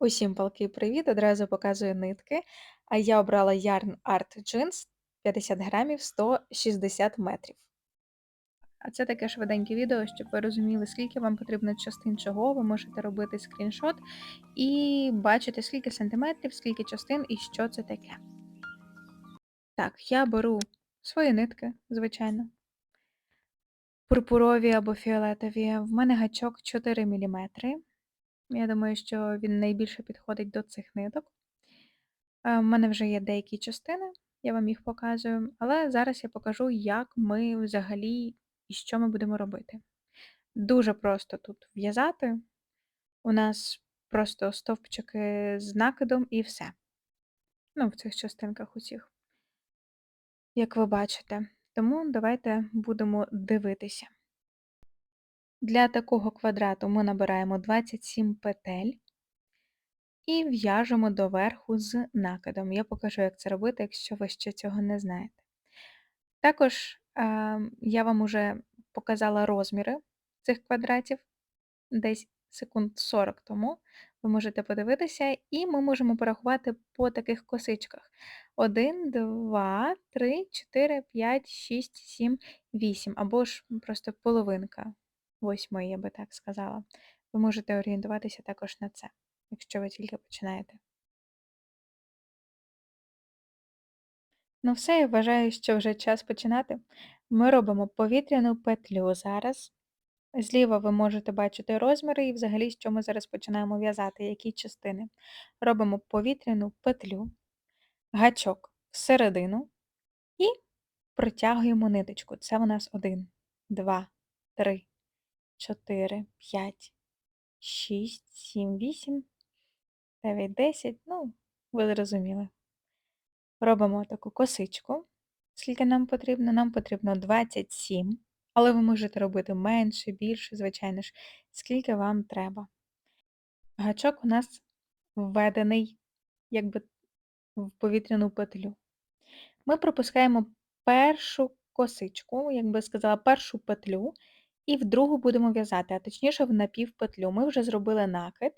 Усім палкий привіт! Одразу показую нитки. А я обрала Yarn Art Jeans 50 грамів 160 метрів. А це таке швиденьке відео, щоб ви розуміли, скільки вам потрібно частин чого, ви можете робити скріншот і бачити, скільки сантиметрів, скільки частин і що це таке. Так, я беру свої нитки, звичайно. Пурпурові або фіолетові. В мене гачок 4 мм. Я думаю, що він найбільше підходить до цих ниток. У е, мене вже є деякі частини, я вам їх показую, але зараз я покажу, як ми взагалі і що ми будемо робити. Дуже просто тут в'язати. У нас просто стовпчики з накидом і все. Ну, в цих частинках усіх, як ви бачите. Тому давайте будемо дивитися. Для такого квадрату ми набираємо 27 петель і в'яжемо доверху з накидом. Я покажу, як це робити, якщо ви ще цього не знаєте. Також я вам уже показала розміри цих квадратів десь секунд 40 тому. Ви можете подивитися, і ми можемо порахувати по таких косичках: 1, 2, 3, 4, 5, 6, 7, 8, або ж просто половинка восьмої, я би так сказала. Ви можете орієнтуватися також на це якщо ви тільки починаєте. Ну, все, я вважаю, що вже час починати. Ми робимо повітряну петлю зараз. Зліва ви можете бачити розміри і взагалі, що ми зараз починаємо в'язати, які частини. Робимо повітряну петлю, гачок всередину і протягуємо ниточку. Це у нас 1, 2, 3, 4, 5, 6, 7, 8, 9, 10, ну, ви зрозуміли. Робимо таку косичку. Скільки нам потрібно? Нам потрібно 27, але ви можете робити менше, більше, звичайно ж, скільки вам треба. Гачок у нас введений якби в повітряну петлю. Ми пропускаємо першу косичку, як би сказала, першу петлю, і в другу будемо в'язати, а точніше в напівпетлю. Ми вже зробили накид.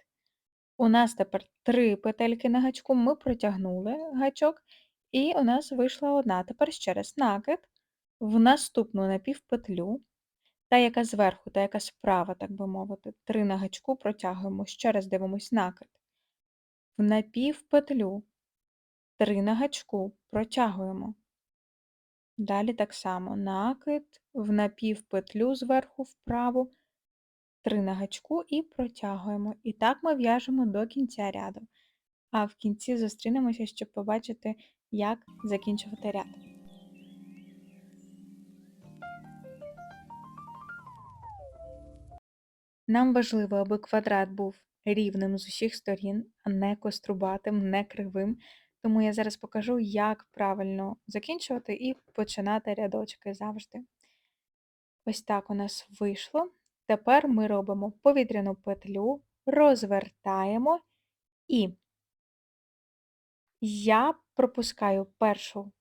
У нас тепер три петельки на гачку, ми протягнули гачок, і у нас вийшла одна. Тепер ще раз накид в наступну напівпетлю, та, яка зверху, та яка справа, так би мовити, три на гачку протягуємо, ще раз дивимось накид. В напівпетлю, три на гачку протягуємо. Далі так само накид в напівпетлю зверху вправо, три на гачку і протягуємо. І так ми в'яжемо до кінця ряду. А в кінці зустрінемося, щоб побачити, як закінчувати ряд. Нам важливо, аби квадрат був рівним з усіх сторін, а не кострубатим, не кривим. Тому я зараз покажу, як правильно закінчувати і починати рядочки завжди. Ось так у нас вийшло. Тепер ми робимо повітряну петлю, розвертаємо і я пропускаю першу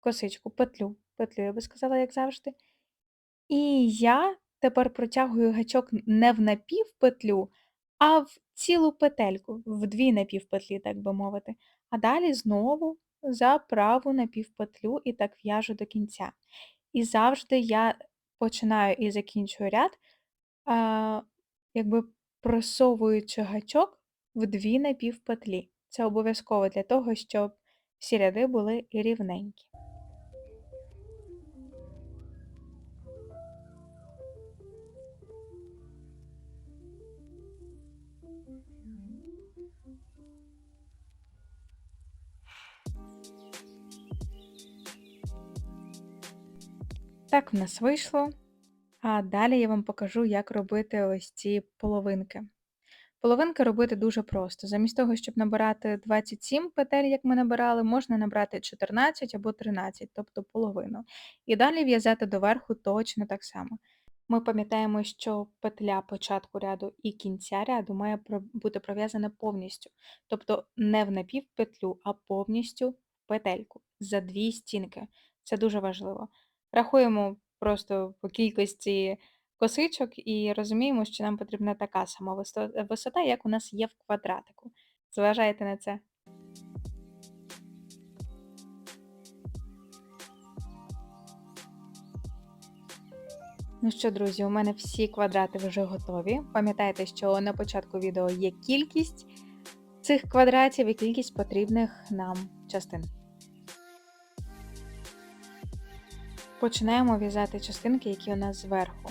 косичку, петлю, петлю, я би сказала, як завжди. І я тепер протягую гачок не в напівпетлю, а в цілу петельку, в дві напівпетлі, так би мовити. А далі знову за праву напівпетлю і так в'яжу до кінця. І завжди я починаю і закінчую ряд, а, якби просовуючи гачок в дві напівпетлі. Це обов'язково для того, щоб всі ряди були рівненькі. Так в нас вийшло. А далі я вам покажу, як робити ось ці половинки. Половинки робити дуже просто. Замість того, щоб набирати 27 петель, як ми набирали, можна набрати 14 або 13, тобто половину. І далі в'язати доверху точно так само. Ми пам'ятаємо, що петля початку ряду і кінця ряду має бути пров'язана повністю, тобто не в напівпетлю, а повністю в петельку за дві стінки. Це дуже важливо. Рахуємо просто по кількості косичок і розуміємо, що нам потрібна така сама висо- висота, як у нас є в квадратику. Зважайте на це. Ну що, друзі, у мене всі квадрати вже готові. Пам'ятайте, що на початку відео є кількість цих квадратів і кількість потрібних нам частин. Починаємо в'язати частинки, які у нас зверху.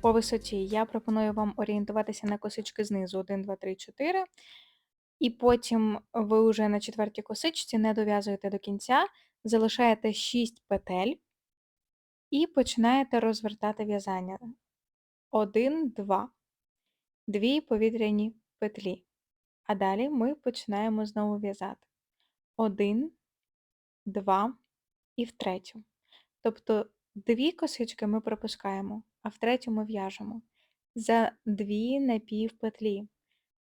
По висоті я пропоную вам орієнтуватися на косички знизу 1, 2, 3, 4. І потім ви вже на четвертій косичці не дов'язуєте до кінця, залишаєте 6 петель і починаєте розвертати в'язання. 1, 2, дві повітряні петлі. А далі ми починаємо знову в'язати. 1, 2 і в третю. Тобто дві косички ми пропускаємо, а в третю ми в'яжемо. За дві напівпетлі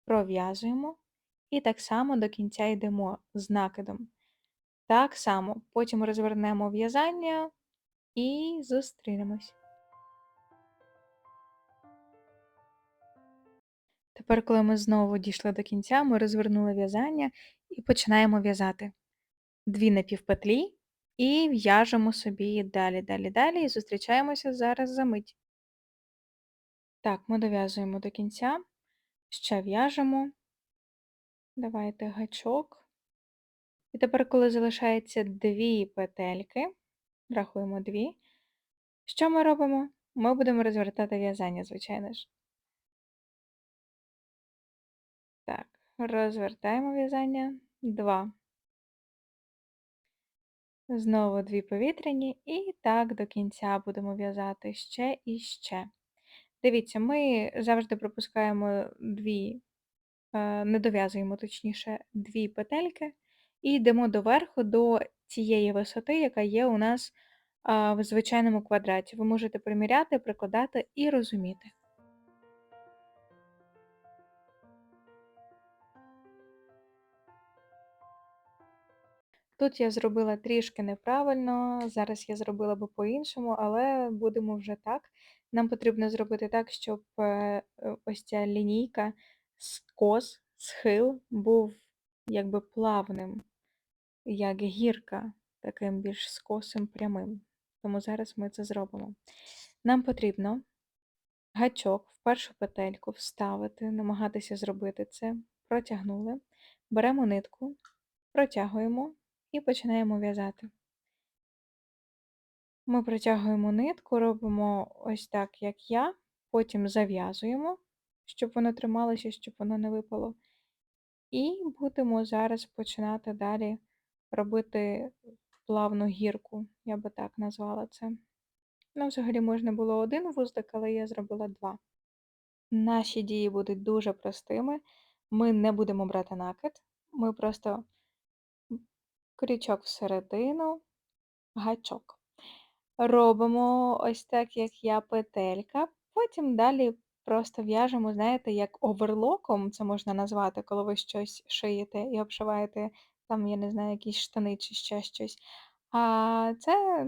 пров'язуємо і так само до кінця йдемо з накидом. Так само потім розвернемо в'язання і зустрінемось. Тепер, коли ми знову дійшли до кінця, ми розвернули в'язання і починаємо в'язати дві напівпетлі і в'яжемо собі далі, далі, далі, і зустрічаємося зараз за мить. Так, ми дов'язуємо до кінця, ще в'яжемо. Давайте гачок. І тепер, коли залишається дві петельки, рахуємо дві, що ми робимо? Ми будемо розвертати в'язання, звичайно ж. Так, розвертаємо в'язання. Два. Знову дві повітряні, і так до кінця будемо в'язати ще і ще. Дивіться, ми завжди пропускаємо дві, е, не дов'язуємо, точніше, дві петельки, і йдемо доверху до цієї висоти, яка є у нас в звичайному квадраті. Ви можете приміряти, прикладати і розуміти. Тут я зробила трішки неправильно, зараз я зробила би по-іншому, але будемо вже так. Нам потрібно зробити так, щоб е, е, ось ця лінійка, скос, схил був якби плавним, як гірка, таким більш скосим прямим. Тому зараз ми це зробимо. Нам потрібно гачок в першу петельку вставити, намагатися зробити це. Протягнули, беремо нитку, протягуємо і починаємо в'язати. Ми протягуємо нитку, робимо ось так, як я, потім зав'язуємо, щоб воно трималося, щоб воно не випало. І будемо зараз починати далі робити плавну гірку, я би так назвала це. Ну, взагалі можна було один вузлик, але я зробила два. Наші дії будуть дуже простими. Ми не будемо брати накид, ми просто крючок всередину, гачок. Робимо ось так, як я петелька, потім далі просто в'яжемо, знаєте, як оверлоком, це можна назвати, коли ви щось шиєте і обшиваєте, там, я не знаю, якісь штани чи ще щось. А це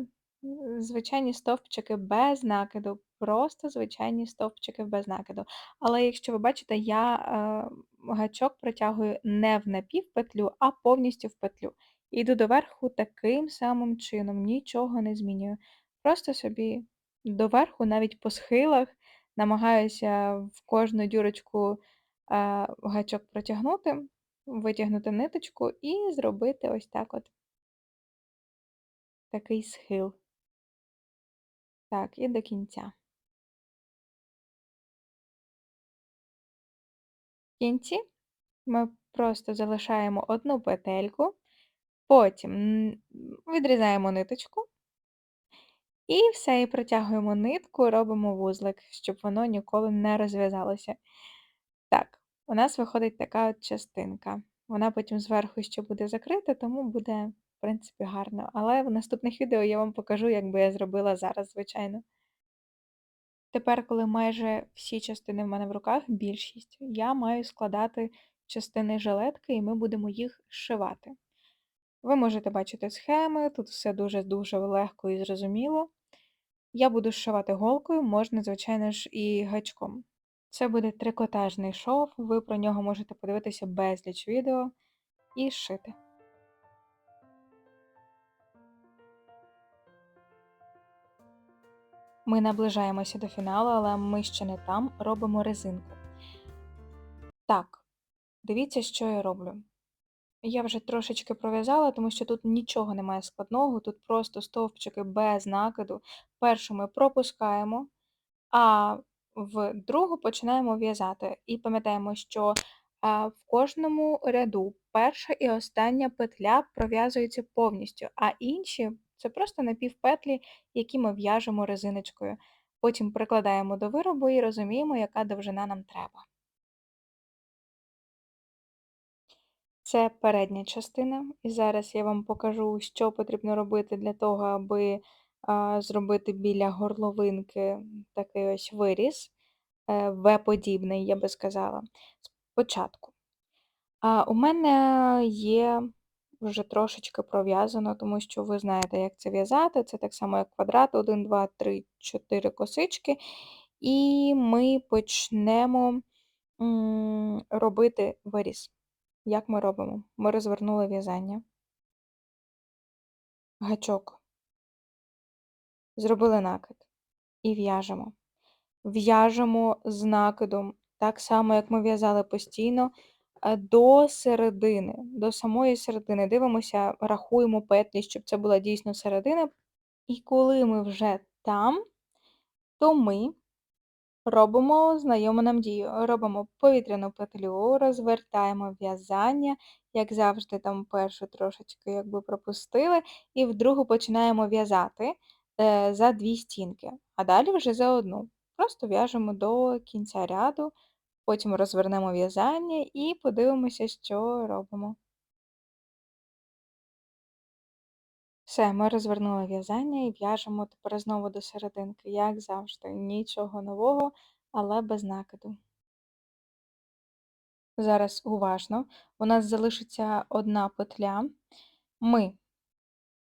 звичайні стовпчики без накиду, просто звичайні стовпчики без накиду. Але якщо ви бачите, я е, гачок протягую не в напівпетлю, а повністю в петлю. Іду доверху таким самим чином, нічого не змінюю. Просто собі доверху, навіть по схилах, намагаюся в кожну дюрочку а, гачок протягнути, витягнути ниточку і зробити ось так от такий схил. Так, і до кінця. В кінці ми просто залишаємо одну петельку, потім відрізаємо ниточку. І все, і протягуємо нитку, робимо вузлик, щоб воно ніколи не розв'язалося. Так, у нас виходить така от частинка. Вона потім зверху ще буде закрита, тому буде, в принципі, гарно. Але в наступних відео я вам покажу, як би я зробила зараз, звичайно. Тепер, коли майже всі частини в мене в руках, більшість, я маю складати частини жилетки, і ми будемо їх зшивати. Ви можете бачити схеми, тут все дуже-дуже легко і зрозуміло. Я буду зшивати голкою, можна, звичайно ж, і гачком. Це буде трикотажний шов, ви про нього можете подивитися безліч відео і шити. Ми наближаємося до фіналу, але ми ще не там, робимо резинку. Так, дивіться, що я роблю. Я вже трошечки пров'язала, тому що тут нічого немає складного, тут просто стовпчики без накиду. Першу ми пропускаємо, а в другу починаємо в'язати. І пам'ятаємо, що в кожному ряду перша і остання петля пров'язується повністю, а інші це просто напівпетлі, які ми в'яжемо резиночкою. Потім прикладаємо до виробу і розуміємо, яка довжина нам треба. Це передня частина, і зараз я вам покажу, що потрібно робити для того, аби зробити біля горловинки такий ось виріз, е, В-подібний, я би сказала. Спочатку. У мене є вже трошечки пров'язано, тому що ви знаєте, як це в'язати. Це так само, як квадрат, 1, 2, 3, 4 косички. І ми почнемо робити виріз. Як ми робимо? Ми розвернули в'язання, гачок, зробили накид і в'яжемо. В'яжемо з накидом, так само, як ми в'язали постійно, е, до середини, до самої середини. Дивимося, рахуємо петлі, щоб це була дійсно середина. І коли ми вже там, то ми Робимо знайому нам дію. Робимо повітряну петлю, розвертаємо в'язання, як завжди, там першу трошечки якби пропустили, і в другу починаємо в'язати е, за дві стінки, а далі вже за одну. Просто в'яжемо до кінця ряду, потім розвернемо в'язання і подивимося, що робимо. Все, ми розвернули в'язання і в'яжемо тепер знову до серединки, як завжди. Нічого нового, але без накиду. Зараз уважно. У нас залишиться одна петля. Ми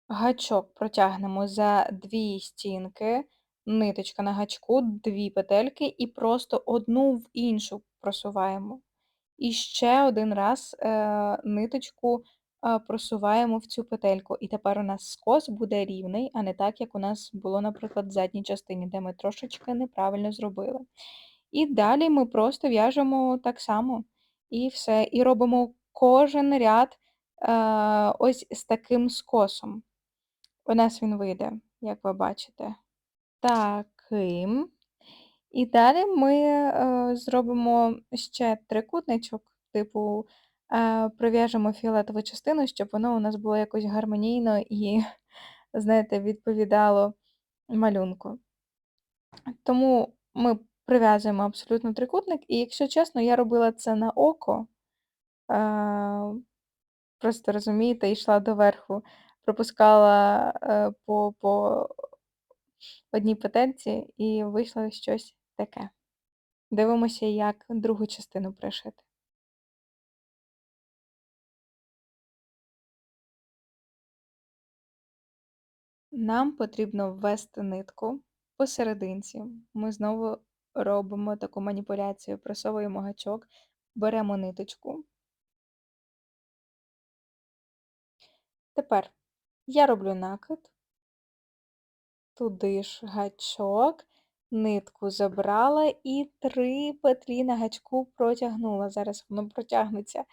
гачок протягнемо за дві стінки, ниточка на гачку, дві петельки, і просто одну в іншу просуваємо. І ще один раз е, ниточку просуваємо в цю петельку. І тепер у нас скос буде рівний, а не так, як у нас було, наприклад, в задній частині, де ми трошечки неправильно зробили. І далі ми просто в'яжемо так само. І все. І робимо кожен ряд е, ось з таким скосом. У нас він вийде, як ви бачите. Таким. І далі ми е, зробимо ще трикутничок, типу е, прив'яжемо фіолетову частину, щоб воно у нас було якось гармонійно і, знаєте, відповідало малюнку. Тому ми прив'язуємо абсолютно трикутник, і, якщо чесно, я робила це на око. Е, просто розумієте, йшла доверху, пропускала е, по, по одній петельці і вийшло щось таке. Дивимося, як другу частину пришити. Нам потрібно ввести нитку посерединці. Ми знову робимо таку маніпуляцію, просовуємо гачок, беремо ниточку. Тепер я роблю накид, туди ж гачок, нитку забрала і три петлі на гачку протягнула. Зараз воно протягнеться.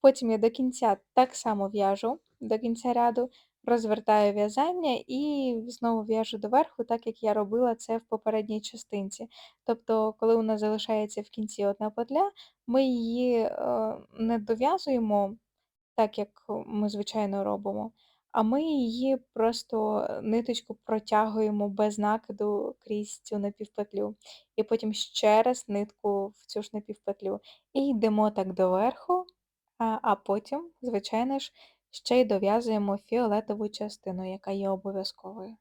Потім я до кінця так само в'яжу, до кінця ряду, розвертаю в'язання і знову в'яжу доверху, так як я робила це в попередній частинці. Тобто, коли у нас залишається в кінці одна петля, ми її е, не дов'язуємо так, як ми звичайно робимо, а ми її просто ниточку протягуємо без накиду крізь цю напівпетлю. І потім ще раз нитку в цю ж напівпетлю. І йдемо так доверху, а, а потім, звичайно ж, ще й дов'язуємо фіолетову частину, яка є обов'язковою.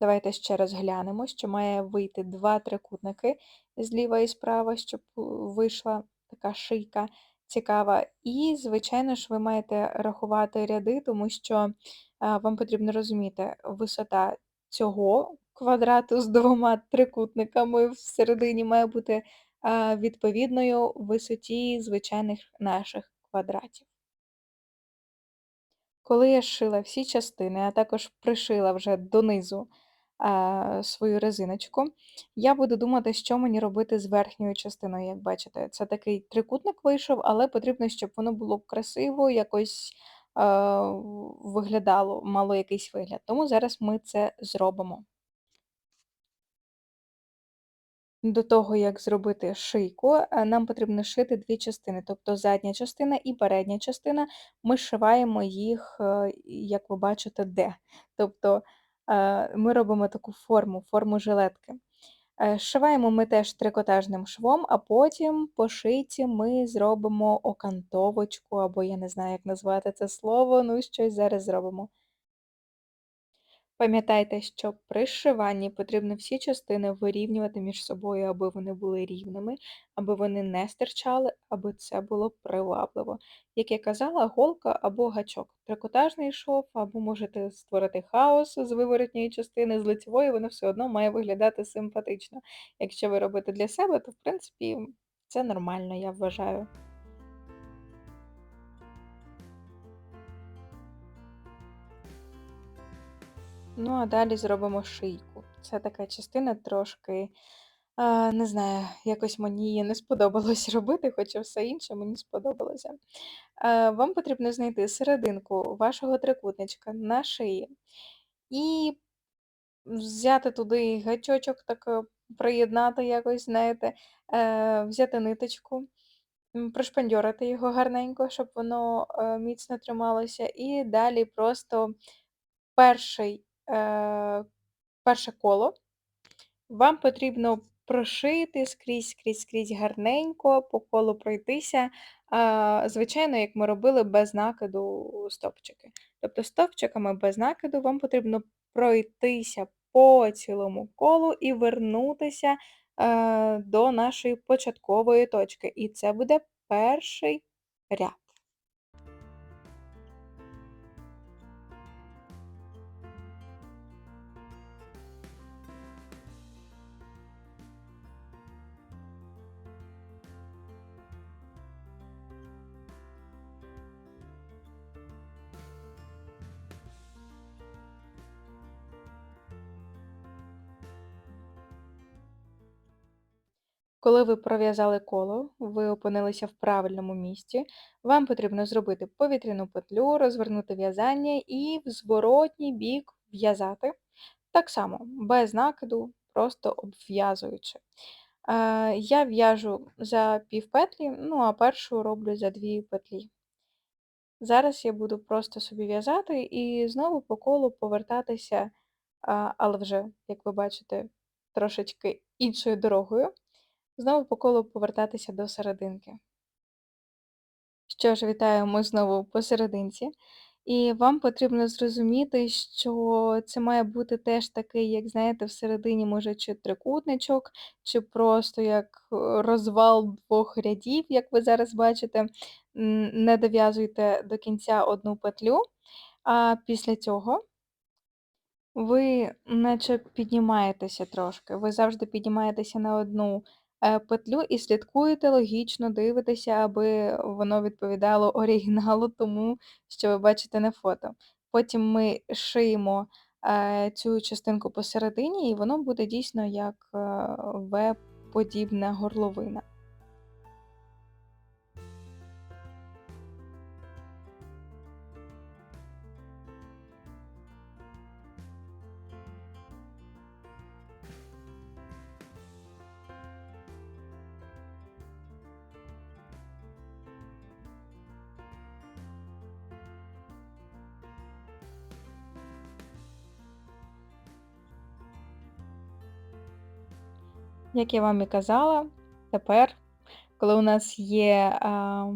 Давайте ще раз глянемо, що має вийти два трикутники зліва і справа, щоб вийшла така шийка цікава. І, звичайно ж, ви маєте рахувати ряди, тому що вам потрібно розуміти, висота цього квадрату з двома трикутниками всередині має бути, відповідною висоті звичайних наших квадратів. Коли я шила всі частини, а також пришила вже донизу, а, свою резиночку, я буду думати, що мені робити з верхньою частиною. Як бачите, це такий трикутник вийшов, але потрібно, щоб воно було красиво, якось, а, виглядало, мало якийсь вигляд. Тому зараз ми це зробимо. До того, як зробити шийку, е, нам потрібно шити дві частини, тобто задня частина і передня частина. Ми зшиваємо їх, е, як ви бачите, де. Тобто е, ми робимо таку форму, форму жилетки. Зшиваємо ми теж трикотажним швом, а потім по шийці ми зробимо окантовочку, або я не знаю, як назвати це слово, ну щось зараз зробимо. Пам'ятайте, що при зшиванні потрібно всі частини вирівнювати між собою, аби вони були рівними, аби вони не стирчали, аби це було привабливо. Як я казала, голка або гачок. Трикотажний шов, або можете створити хаос з виворотньої частини, з лицевої, воно все одно має виглядати симпатично. Якщо ви робите для себе, то в принципі це нормально, я вважаю. Ну, а далі зробимо шийку. Це така частина трошки, а, не знаю, якось мені її не сподобалось робити, хоча все інше мені сподобалося. Е, Вам потрібно знайти серединку вашого трикутничка на шиї і взяти туди гачочок, так е, приєднати якось, знаєте, е, взяти ниточку, м, пришпандьорити його гарненько, щоб воно е, міцно трималося, і далі просто перший. Е, Перше коло вам потрібно прошити скрізь, скрізь, скрізь гарненько, по колу пройтися, звичайно, як ми робили без накиду стовпчики. Тобто стовпчиками без накиду вам потрібно пройтися по цілому колу і вернутися е, до нашої початкової точки. І це буде перший ряд. Коли ви пров'язали коло, ви опинилися в правильному місці, вам потрібно зробити повітряну петлю, розвернути в'язання і в зворотній бік в'язати. Так само, без накиду, просто обв'язуючи. Я в'яжу за півпетлі, ну а першу роблю за дві петлі. Зараз я буду просто собі в'язати і знову по колу повертатися, але вже, як ви бачите, трошечки іншою дорогою. Знову по колу повертатися до серединки. Що ж, вітаю, ми знову посерединці. І вам потрібно зрозуміти, що це має бути теж такий, як знаєте, всередині, може, чи трикутничок, чи просто як е, розвал двох рядів, як ви зараз бачите. Не дов'язуйте до кінця одну петлю, а після цього ви наче піднімаєтеся трошки. Ви завжди піднімаєтеся на одну, е, петлю і слідкуєте логічно, дивитеся, аби воно відповідало оригіналу тому, що ви бачите на фото. Потім ми шиємо, е, цю частинку посередині, і воно буде дійсно як, е, В-подібна горловина. Як я вам і казала, тепер, коли у нас є, а,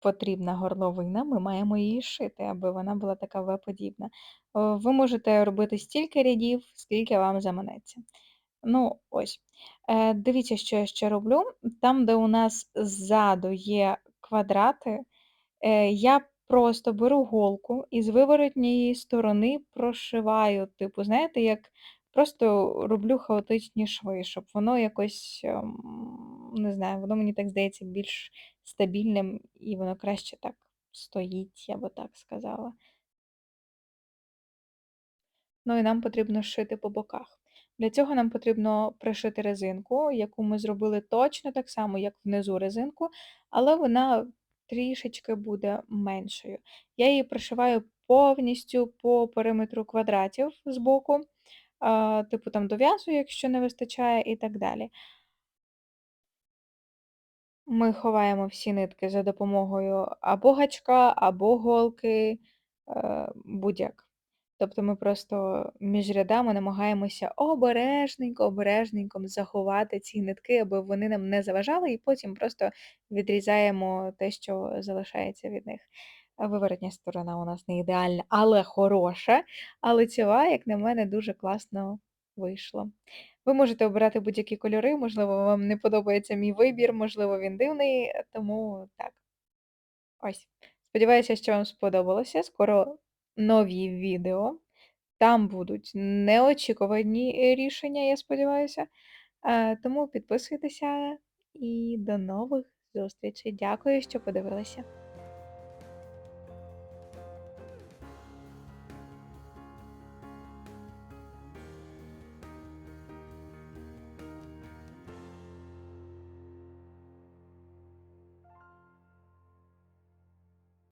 потрібна горловина, ми маємо її шити, аби вона була така В-подібна. Ви можете робити стільки рядів, скільки вам заманеться. Ну, ось. Е, дивіться, що я ще роблю. Там, де у нас ззаду є квадрати, е, я Просто беру голку і з виворотньої сторони прошиваю, типу, знаєте, як просто роблю хаотичні шви, щоб воно якось, ем, не знаю, воно мені так здається більш стабільним і воно краще так стоїть, я би так сказала. Ну і нам потрібно шити по боках. Для цього нам потрібно пришити резинку, яку ми зробили точно так само, як внизу резинку, але вона трішечки буде меншою. Я її пришиваю повністю по периметру квадратів з боку, типу там дов'язую, якщо не вистачає, і так далі. Ми ховаємо всі нитки за допомогою або гачка, або голки, е, будь-як. Тобто ми просто між рядами намагаємося обережненько, обережненько заховати ці нитки, аби вони нам не заважали, і потім просто відрізаємо те, що залишається від них. Виворотня сторона у нас не ідеальна, але хороша. А лицьова, як на мене, дуже класно вийшло. Ви можете обирати будь-які кольори, можливо, вам не подобається мій вибір, можливо, він дивний, тому так. Ось. Сподіваюся, що вам сподобалося. Скоро нові відео. Там будуть неочікувані рішення, я сподіваюся. Е, Тому підписуйтеся і до нових зустрічей. Дякую, що подивилися.